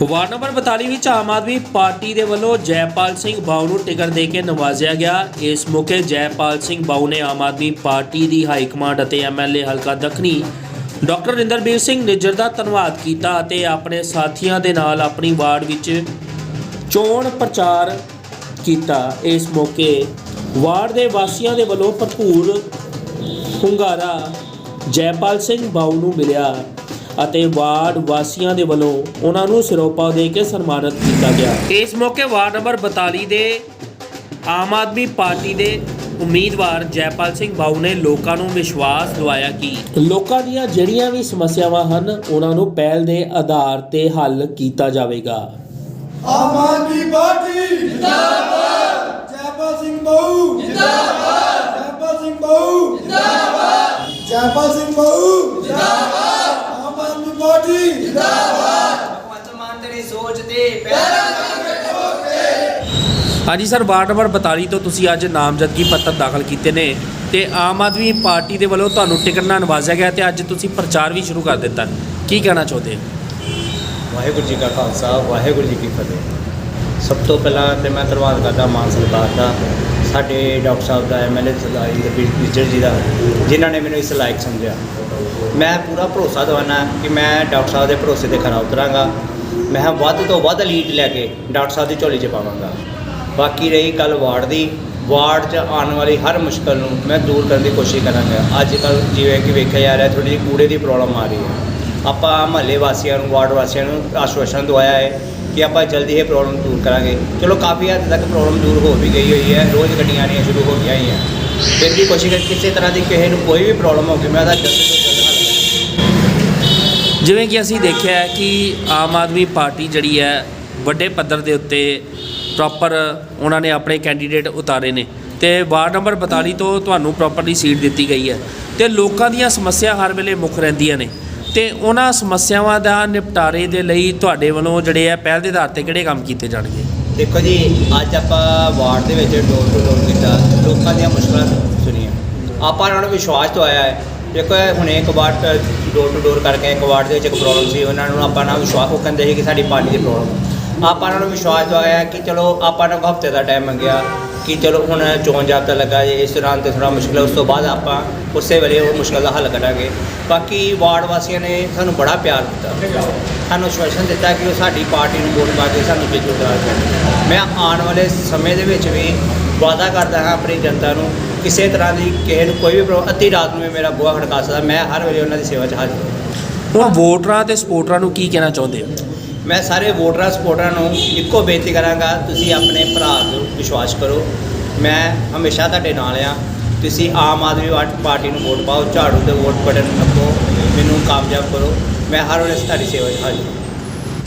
Ward number 42 ਵਿੱਚ ਆਮ Aadmi party ਦੇ ਵੱਲੋਂ ਜੈਪਾਲ ਸਿੰਘ ਬਾਉ ਨੂੰ ਟਿਕਟ ਦੇ ਕੇ ਨਵਾਜ਼ਿਆ ਗਿਆ। ਇਸ ਮੌਕੇ ਜੈਪਾਲ ਸਿੰਘ ਬਾਉ ਨੇ ਆਮ ਆਦਮੀ ਪਾਰਟੀ ਦੀ ਹਾਈ ਕਮਾਂਡ ਅਤੇ ਐਮਐਲਏ ਹਲਕਾ ਦੱਖਣੀ ਡਾਕਟਰ ਰਿੰਦਰਬੀਰ ਸਿੰਘ ਨਿੱਜਰ ਦਾ ਧੰਨਵਾਦ ਕੀਤਾ ਅਤੇ ਆਪਣੇ ਸਾਥੀਆਂ ਦੇ ਨਾਲ ਆਪਣੀ ਵਾਰਡ ਵਿੱਚ ਚੋਣ ਪ੍ਰਚਾਰ ਕੀਤਾ। ਇਸ ਮੌਕੇ ਵਾਰਡ ਦੇ ਵਾਸੀਆਂ ਦੇ ਵੱਲੋਂ ਭਰਪੂਰ ਹੁੰਗਾਰਾ ਜੈਪਾਲ ਸਿੰਘ ਬਾਉ ਨੂੰ ਮਿਲਿਆ। ਅਤੇ ਵਾਰਡ ਵਾਸੀਆਂ ਦੇ ਵੱਲੋਂ ਉਹਨਾਂ ਨੂੰ ਸਿਰੋਪਾ ਦੇ ਕੇ ਸਨਮਾਨਿਤ ਕੀਤਾ ਗਿਆ। ਇਸ ਮੌਕੇ ਵਾਰਡ ਨੰਬਰ 42 ਦੇ ਆਮ ਆਦਮੀ ਪਾਰਟੀ ਦੇ ਉਮੀਦਵਾਰ ਜੈਪਾਲ ਸਿੰਘ ਬਾਉ ਨੇ ਲੋਕਾਂ ਨੂੰ ਵਿਸ਼ਵਾਸ ਦਿਵਾਇਆ ਕਿ ਲੋਕਾਂ ਦੀਆਂ ਜਿਹੜੀਆਂ ਵੀ ਸਮੱਸਿਆਵਾਂ ਹਨ ਉਹਨਾਂ ਨੂੰ ਪਹਿਲ ਦੇ ਆਧਾਰ ਤੇ ਹੱਲ ਕੀਤਾ ਜਾਵੇਗਾ। ਆਮ ਆਦਮੀ ਪਾਰਟੀ ਜਿੰਦਾਬਾਦ। ਜੈਪਾਲ ਸਿੰਘ ਬਾਊ ਜਿੰਦਾਬਾਦ। ਜੈਪਾਲ ਸਿੰਘ ਬਾਊ ਜਿੰਦਾਬਾਦ। ਜੈਪਾਲ ਸਿੰਘ ਬਾਊ ਜਿੰਦਾਬਾਦ। ਭਗਵੰਤ ਮਾਨ ਤੇਰੀ ਸੋਚ ਤੇ ਪੈਰਾਂ ਹਾਂਜੀ ਸਰ ਵਾਰਡ ਨੰਬਰ 42 ਤੋਂ ਤੁਸੀਂ ਅੱਜ ਨਾਮਜ਼ਦਗੀ ਪੱਤਰ ਦਾਖਲ ਕੀਤੇ ਨੇ ਤੇ ਆਮ ਆਦਮੀ ਪਾਰਟੀ ਦੇ ਵੱਲੋਂ ਤੁਹਾਨੂੰ ਟਿਕਟ ਨਾਲ ਨਵਾਜ਼ਿਆ ਗਿਆ ਤੇ ਅੱਜ ਤੁਸੀਂ ਪ੍ਰਚਾਰ ਵੀ ਸ਼ੁਰੂ ਕਰ ਦਿੱਤਾ। ਕੀ ਕਹਿਣਾ ਚਾਹੁੰਦੇ ਵਾਹਿਗੁਰੂ ਜੀ ਕਾ ਖਾਲਸਾ ਵਾਹਿਗੁਰੂ ਜੀ ਕੀ ਫਤਿਹ। ਸਭ ਤੋਂ ਪਹਿਲਾਂ ਤੇ ਮੈਂ ਧੰਨਵਾਦ ਕਰਦਾ ਮਾਨ ਸਰਕਾਰ ਦਾ ਸਾਡੇ ਡਾਕਟਰ ਸਾਹਿਬ ਦਾ ਐਮਐਲਏ ਸਰਦਾਰ ਇੰਦਰਬੀਰ ਵਿਜਰ ਜੀ ਦਾ, ਜਿਨ੍ਹਾਂ ਨੇ ਮੈਨੂੰ ਇਸ ਲਾਇਕ ਸਮਝਿਆ। ਮੈਂ ਪੂਰਾ ਭਰੋਸਾ ਦਵਾਨਾ ਕਿ ਮੈਂ ਡਾਕਟਰ ਸਾਹਿਬ ਦੇ ਭਰੋਸੇ ਤੇ ਖਰਾ ਉਤਰਾਂਗਾ। ਮੈਂ ਵੱਧ ਤੋਂ ਵੱਧ ਲੀਡ ਲੈ ਕੇ ਡਾਕਟਰ ਸਾਹਿਬ ਦੀ ਝੋਲੀ 'ਚ ਪਾਵਾਂਗਾ। ਬਾਕੀ ਰਹੀ ਗੱਲ ਵਾਰਡ ਦੀ। ਵਾਰਡ 'ਚ ਆਉਣ ਵਾਲੀ ਹਰ ਮੁਸ਼ਕਲ ਨੂੰ ਮੈਂ ਦੂਰ ਕਰਨ ਦੀ ਕੋਸ਼ਿਸ਼ ਕਰਾਂਗਾ। ਅੱਜ ਕੱਲ੍ਹ ਜਿਵੇਂ ਕਿ ਵੇਖਿਆ ਜਾ ਰਿਹਾ ਥੋੜੀ ਜਿਹੀ ਕੂੜੇ ਦੀ ਪ੍ਰੋਬਲਮ ਆ ਰਹੀ ਹੈ। ਆਪਾਂ ਮਹੱਲੇ ਵਾਸੀਆਂ ਨੂੰ, ਵਾਰਡ ਵਾਸੀਆਂ ਨੂੰ ਆਸ਼ਵਾਸਨ ਦਵਾਇਆ ਹੈ ਕਿ ਆਪਾਂ ਜਲਦੀ ਇਹ ਪ੍ਰੋਬਲਮ ਦੂਰ ਕਰਾਂਗੇ। ਚਲੋ ਕਾਫੀ ਹੱਦ ਤੱਕ ਪ੍ਰੋਬਲਮ ਦੂਰ ਹੋ ਵੀ ਗਈ ਹੋਈ ਹੈ, ਰੋਜ਼ ਗੱਡੀਆਂ ਆਉਣੀਆਂ ਸ਼ੁਰੂ ਹੋ ਗਈਆਂ ਹੀ ਹੈ ਫਿਰ ਵੀ ਕੋਸ਼ਿਸ਼ ਕਰ ਕਿਸੇ ਤਰ੍ਹਾਂ ਦੀ ਕਿਸੇ ਨੂੰ ਕੋਈ ਵੀ ਪ੍ਰੋਬਲਮ ਹੋ ਗਈ ਮੈਂ ਉਹਦਾ ਜਲਦ ਤੋਂ ਜਲਦ ਜਿਵੇਂ ਕਿ ਅਸੀਂ ਦੇਖਿਆ ਹੈ ਕਿ ਆਮ ਆਦਮੀ ਪਾਰਟੀ ਜਿਹੜੀ ਹੈ, ਵੱਡੇ ਪੱਧਰ ਦੇ ਉੱਤੇ ਪ੍ਰੋਪਰ ਉਹਨਾਂ ਨੇ ਆਪਣੇ ਕੈਂਡੀਡੇਟ ਉਤਾਰੇ ਨੇ। ਤੇ ਵਾਰਡ ਨੰਬਰ 42 ਤੋਂ ਤੁਹਾਨੂੰ ਪ੍ਰੋਪਰਲੀ ਸੀਟ ਦਿੱਤੀ ਗਈ ਹੈ। ਤੇ ਲੋਕਾਂ ਦੀਆਂ ਸਮੱਸਿਆ ਹਰ ਵੇਲੇ ਮੁੱਖ ਰਹਿੰਦੀਆਂ ਨੇ। ਤੇ ਉਹਨਾਂ ਸਮੱਸਿਆਵਾਂ ਦਾ ਨਿਪਟਾਰੇ ਦੇ ਲਈ ਤੁਹਾਡੇ ਵੱਲੋਂ ਜਿਹੜੇ ਆ ਪਹਿਲ ਦੇ ਆਧਾਰ ਤੇ ਕਿਹੜੇ ਕੰਮ ਕੀਤੇ ਜਾਣਗੇ? ਦੇਖੋ ਜੀ, ਅੱਜ ਆਪਾਂ ਵਾਰਡ ਦੇ ਵਿੱਚ ਡੋਰ ਟੂ ਡੋਰ ਕੀਤਾ। ਲੋਕਾਂ ਦੀਆਂ ਮੁਸ਼ਕਲਾਂ ਸੁਣੀਆਂ। ਆਪਾਂ ਉਹਨਾਂ ਨੂੰ ਵਿਸ਼ਵਾਸ ਦਵਾਇਆ ਹੈ। ਦੇਖੋ ਹੁਣੇ ਇੱਕ ਵਾਰ ਡੋਰ ਟੂ ਡੋਰ ਕਰਕੇ ਇੱਕ ਵਾਰਡ ਦੇ ਵਿੱਚ ਇੱਕ ਪ੍ਰੋਬਲਮ ਸੀ। ਉਹਨਾਂ ਨੂੰ ਆਪਾਂ ਨਾਲ ਵਿਸ਼ਵਾਸ, ਉਹ ਕਹਿੰਦੇ ਸੀ ਕਿ ਸਾਡੀ ਪਾਣੀ ਦੀ ਪ੍ਰੋਬਲਮ ਆਪਾਂ ਉਹਨਾਂ ਨੂੰ ਵਿਸ਼ਵਾਸ ਦਵਾਇਆ ਕਿ ਚਲੋ, ਆਪਾਂ ਨੂੰ ਹਫ਼ਤੇ ਦਾ ਟਾਈਮ ਮੰਗਿਆ। ਕਿ ਚਲੋ ਹੁਣ ਚੋਣ ਜਾਬਤਾ ਲੱਗਾ ਜੇ ਇਸ ਦੌਰਾਨ ਤੇ ਥੋੜਾ ਮੁਸ਼ਕਲ ਹੈ, ਉਸ ਤੋਂ ਬਾਅਦ ਆਪਾਂ ਉਸੇ ਵੇਲੇ ਉਹ ਮੁਸ਼ਕਲ ਦਾ ਹੱਲ ਕਰਾਂਗੇ। ਬਾਕੀ ਵਾਰਡ ਵਾਸੀਆਂ ਨੇ ਸਾਨੂੰ ਬੜਾ ਪਿਆਰ ਦਿੱਤਾ। ਸਾਨੂੰ ਆਸ਼ਵਾਸਨ ਦਿੱਤਾ ਕਿ ਉਹ ਸਾਡੀ ਪਾਰਟੀ ਨੂੰ ਵੋਟ ਪਾ ਕੇ ਸਾਨੂੰ ਜੇਤੂਦਾਰ ਕਰਨ ਮੈਂ ਆਉਣ ਵਾਲੇ ਸਮੇਂ ਦੇ ਵਿੱਚ ਵੀ ਵਾਅਦਾ ਕਰਦਾ ਹਾਂ ਆਪਣੀ ਜਨਤਾ ਨੂੰ, ਕਿਸੇ ਤਰ੍ਹਾਂ ਦੀ ਕਿਸੇ ਨੂੰ ਕੋਈ ਵੀ ਪ੍ਰੋਬਲਮ ਅੱਧੀ ਰਾਤ ਨੂੰ ਵੀ ਮੇਰਾ ਬੂਹਾ ਖੜਕਾ ਸਕਦਾ। ਮੈਂ ਹਰ ਵੇਲੇ ਉਹਨਾਂ ਦੀ ਸੇਵਾ 'ਚ ਹਾਜ਼ਰ ਹਾਂ। ਹੁਣ ਵੋਟਰਾਂ ਤੇ ਸਪੋਰਟਰਾਂ ਨੂੰ ਕੀ ਕਹਿਣਾ ਚਾਹੁੰਦੇ ਹੋ? ਮੈਂ ਸਾਰੇ ਵੋਟਰਾਂ, ਸਪੋਰਟਰਾਂ ਨੂੰ ਇੱਕੋ ਬੇਨਤੀ ਕਰਾਂਗਾ, ਤੁਸੀਂ ਆਪਣੇ ਭਰਾ ਨੂੰ ਵਿਸ਼ਵਾਸ ਕਰੋ। ਮੈਂ ਹਮੇਸ਼ਾ ਤੁਹਾਡੇ ਨਾਲ ਆ। ਤੁਸੀਂ ਆਮ ਆਦਮੀ ਪਾਰਟੀ ਨੂੰ ਵੋਟ ਪਾਓ, ਝਾੜੂ ਤੇ ਵੋਟ ਬਟਨ ਨੱਪੋ ਮੈਨੂੰ ਕਾਮਯਾਬ ਕਰੋ। ਮੈਂ ਹਰ ਵੇਲੇ ਤੁਹਾਡੀ ਸੇਵਾ 'ਚ ਹਾਜ਼ਰ